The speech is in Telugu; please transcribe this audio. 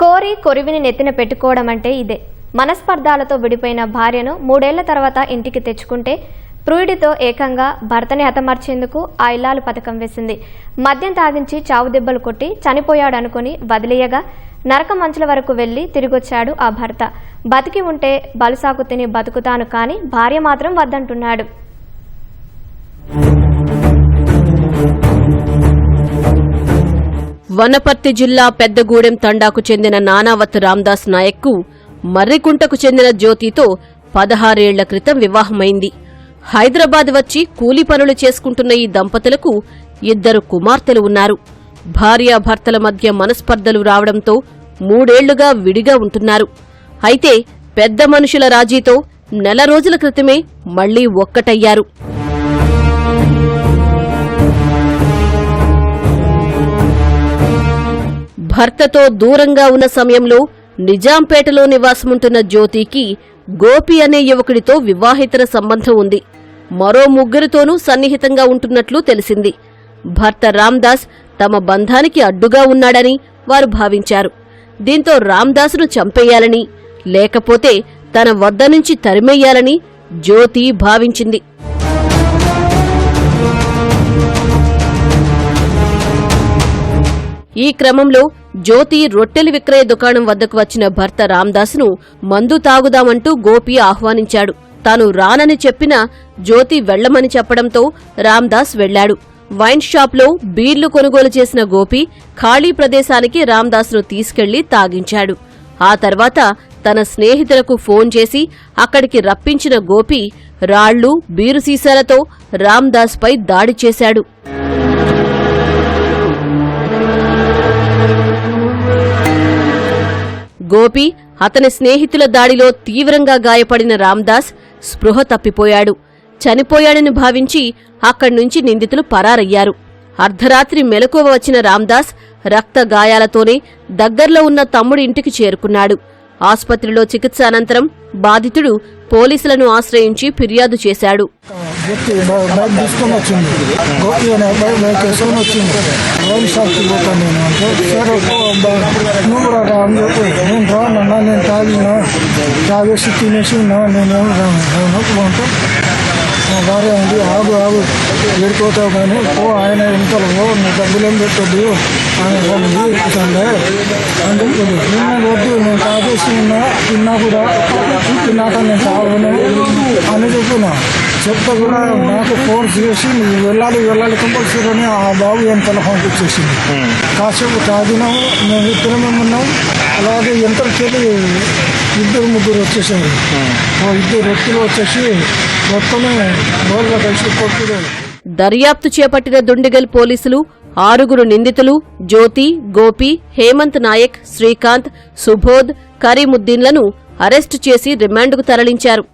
కోరి కొరివిని నెత్తిన పెట్టుకోవడం అంటే ఇదే. మనస్పర్ధాలతో విడిపోయిన భార్యను మూడేళ్ళ తర్వాత ఇంటికి తెచ్చుకుంటే ప్రియుడితో ఏకంగా భర్తని హతమార్చేందుకు ఆ ఇల్లాలు పథకం వేసింది. మద్యం తాగించి చావు దెబ్బలు కొట్టి చనిపోయాడనుకుని వదిలేయగా నరక మంచుల వరకు వెళ్ళి తిరిగొచ్చాడు ఆ భర్త. బతికి ఉంటే బలుసాకు తిని బతుకుతాను కానీ భార్య మాత్రం వద్దంటున్నాడు. వనపర్తి జిల్లా పెద్దగూడెం తండాకు చెందిన నానావత్ రామ్దాస్ నాయక్కు మర్రికుంటకు చెందిన జ్యోతితో పదహారేళ్ళ క్రితం వివాహమైంది. హైదరాబాద్ వచ్చి కూలి పనులు చేసుకుంటున్న ఈ దంపతులకు ఇద్దరు కుమార్తెలు ఉన్నారు. భార్యాభర్తల మధ్య మనస్పర్ధలు రావడంతో మూడేళ్ళుగా విడిగా ఉంటున్నారు. అయితే పెద్ద మనుషుల రాజీతో నెల రోజుల క్రితమే మళ్ళీ ఒక్కటయ్యారు. భర్తతో దూరంగా ఉన్న సమయంలో నిజాంపేటలో నివాసముంటున్న జ్యోతికి గోపి అనే యువకుడితో వివాహితర సంబంధం ఉంది. మరో ముగ్గురితోనూ సన్నిహితంగా ఉంటున్నట్లు తెలిసింది. భర్త రామ్దాస్ తమ బంధానికి అడ్డుగా ఉన్నాడని వారు భావించారు. దీంతో రామ్దాస్ను చంపేయాలని లేకపోతే తన వద్ద నుంచి తరిమెయ్యాలని జ్యోతి భావించింది. ఈ క్రమంలో జ్యోతి రొట్టెలు విక్రయ దుకాణం వద్దకు వచ్చిన భర్త రామ్దాస్ను మందు తాగుదామంటూ గోపి ఆహ్వానించాడు. తాను రానని చెప్పినా జ్యోతి వెళ్ళమని చెప్పడంతో రామ్దాస్ వెళ్ళాడు వైన్ షాప్లో బీర్లు కొనుగోలు చేసిన గోపి ఖాళీ ప్రదేశానికి రామ్దాస్ను తీసుకెళ్ళి తాగించాడు. ఆ తర్వాత తన స్నేహితులకు ఫోన్ చేసి అక్కడికి రప్పించిన గోపి రాళ్ళు బీరు సీసాలతో రామ్దాస్పై దాడి చేశాడు. గోపి అతని స్నేహితుల దాడిలో తీవ్రంగా గాయపడిన రామ్దాస్ స్పృహ తప్పిపోయాడు. చనిపోయాడని భావించి అక్కడ్నుంచి నిందితులు పరారయ్యారు. అర్ధరాత్రి మెలకువ వచ్చిన రామ్దాస్ రక్త గాయాలతోనే దగ్గర్లో ఉన్న తమ్ముడి ఇంటికి చేరుకున్నాడు. ఆసుపత్రిలో చికిత్స అనంతరం బాధితుడు పోలీసులను ఆశ్రయించి ఫిర్యాదు చేశాడు నేను తాగినా తాగేసి తినేసి ఉన్నా అంటే మా భార్య ఉంది. ఆగు ఆగు. వెళ్ళిపోతావు కానీ పో ఆయన ఇంతలో పో. నీ డబ్బులు ఏం పెట్టొద్దు. ఆయన సండే అని చెప్పింది నేను వద్దు నేను తాగేసి ఉన్నా తిన్నా కూడా తిన్నాక నేను తాగను. అని చెప్పిన? చెప్తే కూడా నాకు ఫోన్ చేసి నువ్వు వెళ్ళాలి వెళ్ళాలి కంపల్సరీ అని ఆ బాబు ఎంత పంపించేసింది కాసేపు తాగినాము మేము ఇద్దరమే ఉన్నాం. అలాగే ఎంతసేపు ఇద్దరు ముగ్గురు వచ్చేసారు. ఆ ఇద్దరు వ్యక్తులు వచ్చేసి మొత్తమే బోర్గా కలిసి కొట్టులేదు దర్యాప్తు చేపట్టిన దుండిగల్ పోలీసులు ఆరుగురు నిందితులు జ్యోతి గోపి హేమంత్ నాయక్ శ్రీకాంత్ సుబోధ్ కరీముద్దీన్లను అరెస్టు చేసి రిమాండ్కు తరలించారు.